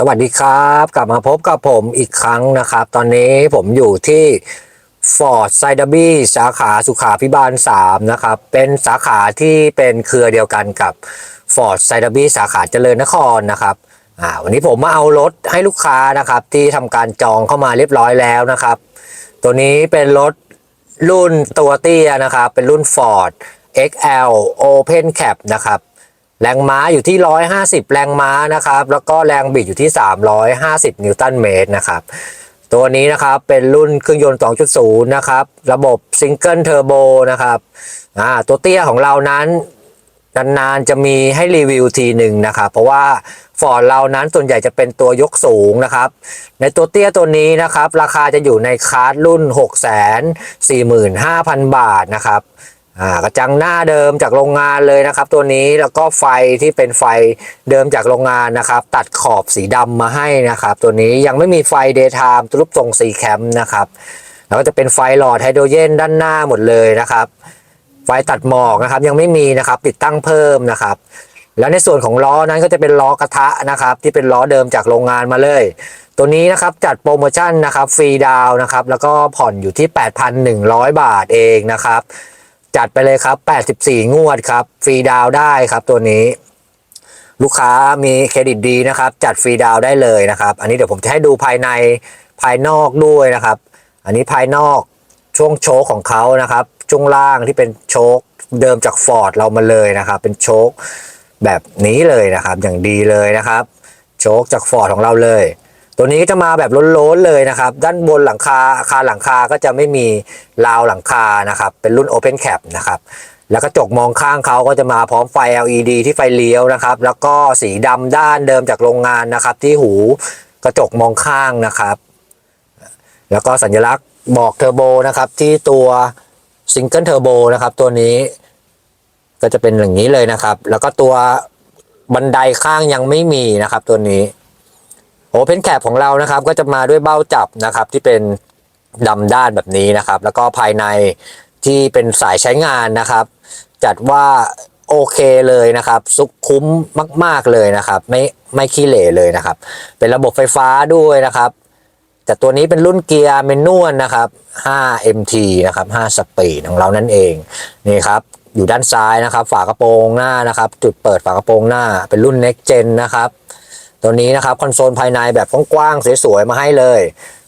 สวัสดีครับ กลับมาพบกับผมอีกครั้งนะครับ ตอนนี้ผมอยู่ที่ Ford s i d e r b y สาขาสุขาพิบาล 3 นะครับ เป็นสาขาที่เป็นเครือเดียวกันกับ Ford s i d e r b y สาขาเจริญนครนะครับอ่าวันนี้ผมมาเอารถให้ลูกค้านะครับ ที่ทำการจองเข้ามาเรียบร้อยแล้วนะครับ ตัวนี้เป็นรถรุ่นตัวเตี้ยนะครับ เป็นรุ่น Ford XL Open Cap นะครับ แรงม้าอยู่ที่ 150 แรงม้านะครับ แล้วก็แรงบิดอยู่ที่ 350 นิวตันเมตรนะครับ ตัวนี้นะครับเป็นรุ่นเครื่องยนต์ 2.0 นะครับ ระบบซิงเกิลเทอร์โบนะครับอ่าตัวเตี้ยของเรานั้นนานๆจะมีให้รีวิวทีหนึ่งนะครับ เพราะว่าฟอร์ดเรานั้นส่วนใหญ่จะเป็นตัวยกสูงนะครับ ในตัวเตี้ยตัวนี้นะครับ ราคาจะอยู่ในคลาสรุ่น 645,000 บาทนะครับ อ่ากระจังหน้าเดิมจากโรงงานเลยนะครับ ตัวนี้แล้วก็ไฟที่เป็นไฟเดิมจากโรงงานนะครับ ตัดขอบสีดำมาให้นะครับ ตัวนี้ยังไม่มีไฟเดย์ไทม์รูปทรงสีแคมนะครับแล้วก็จะเป็นไฟหลอดไฮโดรเจนด้านหน้าหมดเลยนะครับ ไฟตัดหมอกนะครับ ยังไม่มีนะครับ ติดตั้งเพิ่มนะครับ แล้วในส่วนของล้อนั้นก็จะเป็นล้อกระทะนะครับ ที่เป็นล้อเดิมจากโรงงานมาเลยตัวนี้นะครับจัดโปรโมชั่นนะครับฟรีดาวน์นะครับแล้วก็ผ่อนอยู่ที่ 8,100 บาทเองนะครับ จัดไปเลยครับ 84 งวดครับ ฟรีดาวได้ครับตัวนี้ ลูกค้ามีเครดิตดีนะครับ จัดฟรีดาวได้เลยนะครับ อันนี้เดี๋ยวผมจะให้ดูภายในภายนอกด้วยนะครับ อันนี้ภายนอกช่วงโชคของเขานะครับ ช่วงล่างที่เป็นโชคเดิมจากฟอร์ดเรามาเลยนะครับ เป็นโชคแบบนี้เลยนะครับ อย่างดีเลยนะครับ โชคจากฟอร์ดของเราเลย ตัวนี้ก็จะมาแบบล้นๆเลยนะครับ ด้านบนหลังคาอาคารหลังคาก็จะไม่มีราวหลังคานะครับ เป็นรุ่น Open Cap นะครับแล้วกระจกมองข้างเขาก็จะมาพร้อมไฟ LED ที่ไฟเลี้ยวนะครับ แล้วก็สีดำด้านเดิมจากโรงงานนะครับ ที่หูกระจกมองข้างนะครับ แล้วก็สัญลักษณ์บอกเทอร์โบนะครับที่ตัวซิงเกิลเทอร์โบนะครับตัวนี้ก็จะเป็นอย่างนี้เลยนะครับ แล้วก็ตัวบันไดข้างยังไม่มีนะครับตัวนี้ เพนแคปของเรานะครับก็จะมาด้วยเบ้าจับนะครับที่เป็นดำด้านแบบนี้นะครับ แล้วก็ภายในที่เป็นสายใช้งานนะครับ จัดว่าโอเคเลยนะครับซุกคุ้มมาก ๆเลยนะครับไม่ไม่ขี้เหร่เลยนะครับ เป็นระบบไฟฟ้าด้วยนะครับแต่ตัวนี้เป็นรุ่นเกียร์เมนนวลนะครับ 5 MT นะครับ 5 สปีดของเรานั่นเอง นี่ครับ อยู่ด้านซ้ายนะครับ ฝากระโปรงหน้านะครับ จุดเปิดฝากระโปรงหน้า เป็นรุ่น Next Gen นะครับ ตัวนี้นะครับคอนโซลภายในแบบกว้างๆสวยๆมาให้เลย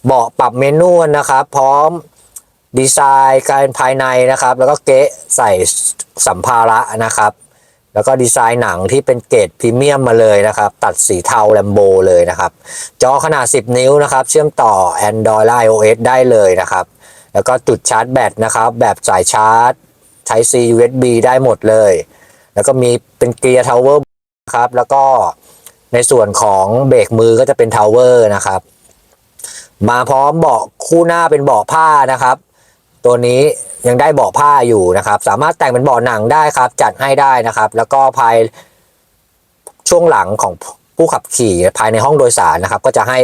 เบาะปรับเมนูนะครับ พร้อมดีไซน์การภายในนะครับ แล้วก็เกะใส่สัมภาระนะครับ แล้วก็ดีไซน์หนังที่เป็นเกรดพรีเมียมมาเลยนะครับ ตัดสีเทาแลมโบเลยนะครับ จอขนาด 10 นิ้วนะครับ เชื่อมต่อ Android และ iOS ได้เลยนะครับ แล้วก็จุดชาร์จแบตนะครับ แบบสายชาร์จ Type C USB ได้หมดเลย แล้วก็มีเป็นเกียร์ทาวเวอร์นะครับแล้วก็ ในส่วนของเบรกมือก็จะเป็นทาวเวอร์นะครับ มาพร้อมเบาะคู่หน้าเป็นเบาะผ้านะครับ ตัวนี้ยังได้เบาะผ้าอยู่นะครับ สามารถแต่งเป็นเบาะหนังได้ครับ จัดให้ได้นะครับ แล้วก็ภายช่วงหลังของผู้ขับขี่ภายในห้องโดยสารนะครับ ก็จะให้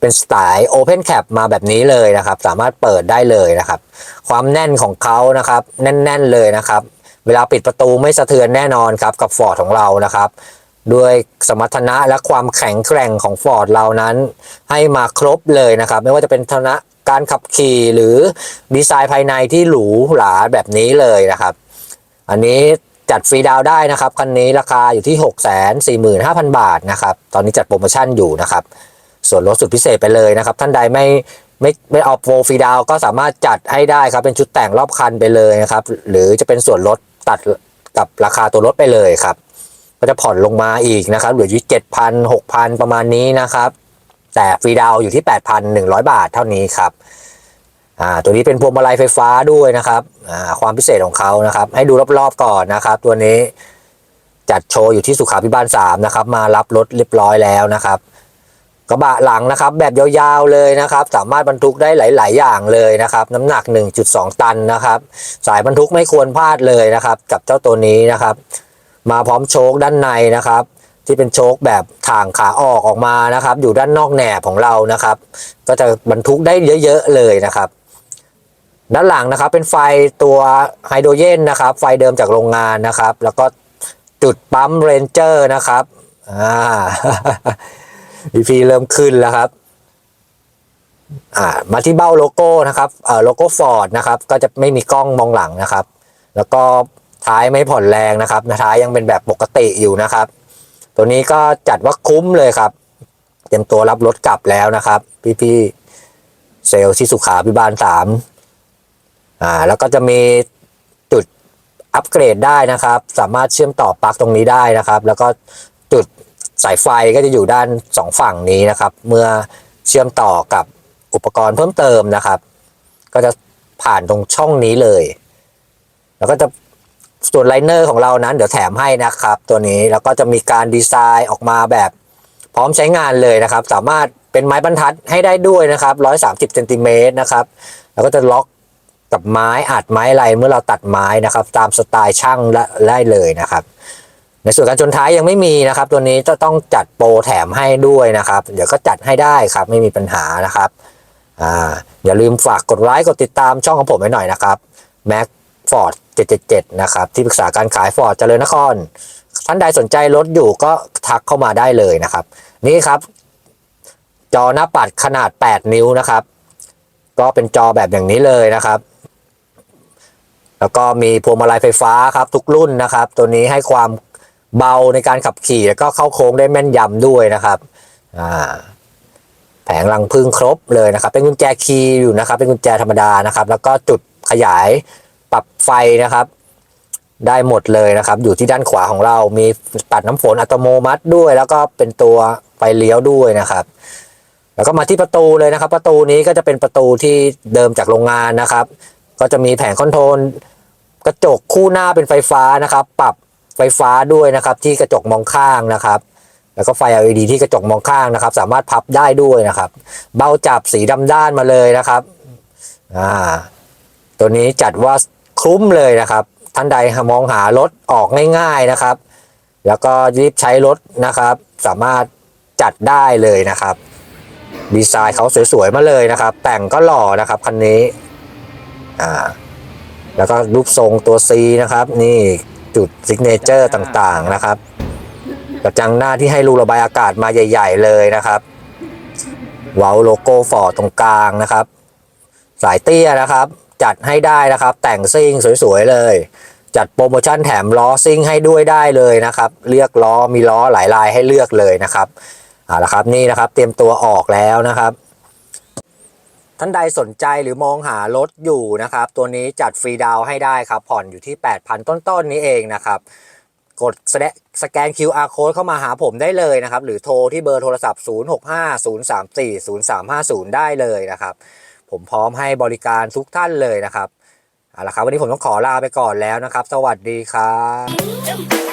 เป็นสไตล์ Open Cap มาแบบนี้เลยนะครับ สามารถเปิดได้เลยนะครับ ความแน่นของเขานะครับ แน่น ๆ เลยนะครับ เวลาปิดประตูไม่สะเทือนแน่นอนครับ กับฟอร์ดของเรานะครับ ด้วยสมรรถนะและความแข็งแกร่งของฟอร์ดเรานั้น ให้มาครบเลยนะครับ ไม่ว่าจะเป็นทนะการขับขี่หรือดีไซน์ภายในที่หรูหราแบบนี้เลยนะครับ อันนี้จัดฟรีดาวได้นะครับคันนี้ราคาอยู่ที่ 6 4 5 0 0 0 บาทนะครับ ตอนนี้จัดโปรโมชั่นอยู่นะครับ ส่วนลดสุดพิเศษไปเลยนะครับ ท่านใดไม่ไม่ไม่เอาโปรฟรีดาวก็สามารถจัดให้ได้ครับ เป็นชุดแต่งรอบคันไปเลยนะครับ หรือจะเป็นส่วนลดตัดกับราคาตัวรถไปเลยครับ ก็จะผ่อนลงมาอีกนะครับเหลืออยู่เจ็ดพันหกพันประมาณนี้นะครับ แต่ฟรีดาวอยู่ที่8,100บาทเท่านี้ครับอ่าตัวนี้เป็นพวงมาลัยไฟฟ้าด้วยนะครับอ่าความพิเศษของเขานะครับ ให้ดูรอบๆก่อนนะครับ ตัวนี้จัดโชว์อยู่ที่สุขาพิบาล3นะครับ มารับรถเรียบร้อยแล้วนะครับกระบะหลังนะครับ แบบยาวๆเลยนะครับ สามารถบรรทุกได้หลาย ๆ อย่างเลยนะครับ น้ำหนัก 1.2 ตันนะครับ สายบรรทุกไม่ควรพลาดเลยนะครับ กับเจ้าตัวนี้นะครับ มาพร้อมโชคด้านในนะครับ ที่เป็นโชคแบบถ่างขาออกออกมานะครับ อยู่ด้านนอกแหนบของเรานะครับ ก็จะบรรทุกได้เยอะๆเลยนะครับ ด้านหลังนะครับเป็นไฟตัวไฮโดรเจนนะครับ ไฟเดิมจากโรงงานนะครับ แล้วก็จุดปั๊มเรนเจอร์นะครับอ่า VP เริ่มขึ้นแล้วครับอ่ามาที่เบ้าโลโก้นะครับเอ่อโลโก้ฟอร์ดนะครับ ก็จะไม่มีกล้องมองหลังนะครับ แล้วก็ ท้ายไม่ผ่อนแรงนะครับท้ายยังเป็นแบบปกติอยู่นะครับ ตัวนี้ก็จัดว่าคุ้มเลยครับ เตรียมตัวรับรถกลับแล้วนะครับ พี่ๆเซลล์ที่สุขาพิบาลสามอ่าแล้วก็จะมีจุดอัปเกรดได้นะครับ สามารถเชื่อมต่อปลั๊กตรงนี้ได้นะครับ แล้วก็จุดสายไฟก็จะอยู่ด้านสองฝั่งนี้นะครับ เมื่อเชื่อมต่อกับอุปกรณ์เพิ่มเติมนะครับ ก็จะผ่านตรงช่องนี้เลย แล้วก็จะ ส่วนไลเนอร์ของเรานั้นเดี๋ยวแถมให้นะครับ ตัวนี้แล้วก็จะมีการดีไซน์ออกมาแบบพร้อมใช้งานเลยนะครับ สามารถเป็นไม้บรรทัดให้ได้ด้วยนะครับ130เซนติเมตรนะครับแล้วก็จะล็อกกับไม้อัดไม้อะไรเมื่อเราตัดไม้นะครับ ตามสไตล์ช่างและได้เลยนะครับ ในส่วนการชนท้ายยังไม่มีนะครับ ตัวนี้จะต้องจัดโปรแถมให้ด้วยนะครับ เดี๋ยวก็จัดให้ได้ครับไม่มีปัญหานะครับอ่าอย่าลืมฝากกดไลค์กดติดตามช่องของผมไว้หน่อยนะครับ Mac Ford 777 นะครับ ที่ปรึกษาการขายฟอร์ดเจริญนคร ท่านใดสนใจรถอยู่ก็ทักเข้ามาได้เลยนะครับ นี่ครับ จอหน้าปัดขนาด 8 นิ้วนะครับ ก็เป็นจอแบบอย่างนี้เลยนะครับ แล้วก็มีพวงมาลัยไฟฟ้าครับ ทุกรุ่นนะครับ ตัวนี้ให้ความเบาในการขับขี่แล้วก็เข้าโค้งได้แม่นยำด้วยนะครับอ่าแผงรังพึ่งครบเลยนะครับ เป็นกุญแจคีย์อยู่นะครับ เป็นกุญแจธรรมดานะครับ แล้วก็จุดขยาย ปรับไฟนะครับ ได้หมดเลยนะครับ อยู่ที่ด้านขวาของเรา มีตัดน้ำฝนอัตโนมัติด้วย แล้วก็เป็นตัวไฟเลี้ยวด้วยนะครับ แล้วก็มาที่ประตูเลยนะครับ ประตูนี้ก็จะเป็นประตูที่เดิมจากโรงงานนะครับ ก็จะมีแผงคอนโทรลกระจกคู่หน้าเป็นไฟฟ้านะครับ ปรับไฟฟ้าด้วยนะครับ ที่กระจกมองข้างนะครับแล้วก็ไฟ LED ที่กระจกมองข้างนะครับ สามารถพับได้ด้วยนะครับ เบ้าจับสีดำด้านมาเลยนะครับอ่าตัวนี้จัดว่า คุ้มเลยนะครับ ท่านใดมองหารถออกง่าย ๆนะครับ แล้วก็รีบใช้รถนะครับ สามารถจัดได้เลยนะครับ ดีไซน์เขาสวยๆมาเลยนะครับ แต่งก็หล่อนะครับคันนี้อ่าแล้วก็รูปทรงตัว C นะครับ นี่จุดซิกเนเจอร์ต่างๆนะครับกระจังหน้าที่ให้รูระบายอากาศมาใหญ่ ๆ เลยนะครับเว้าโลโก้ฟอร์ดตรงกลางนะครับ สายเตี้ยนะครับ จัดให้ได้นะครับ แต่งซิ่งสวยๆเลย จัดโปรโมชั่นแถมล้อซิ่งให้ด้วยได้เลยนะครับเลือกล้อมีล้อหลายลายให้เลือกเลยนะครับเอาละครับนี่นะครับเตรียมตัวออกแล้วนะครับท่านใดสนใจหรือมองหารถอยู่นะครับ ตัวนี้จัดฟรีดาวให้ได้ครับ ผ่อนอยู่ที่ 8,000 ต้นๆนี้เองนะครับ กดสแกนสแกน QR code เข้ามาหาผมได้เลยนะครับ หรือโทรที่เบอร์โทรศัพท์ 0650340350 ได้เลยนะครับ ผมพร้อมให้บริการทุกท่านเลยนะครับเอาละครับ วันนี้ผมต้องขอลาไปก่อนแล้วนะครับ สวัสดีครับ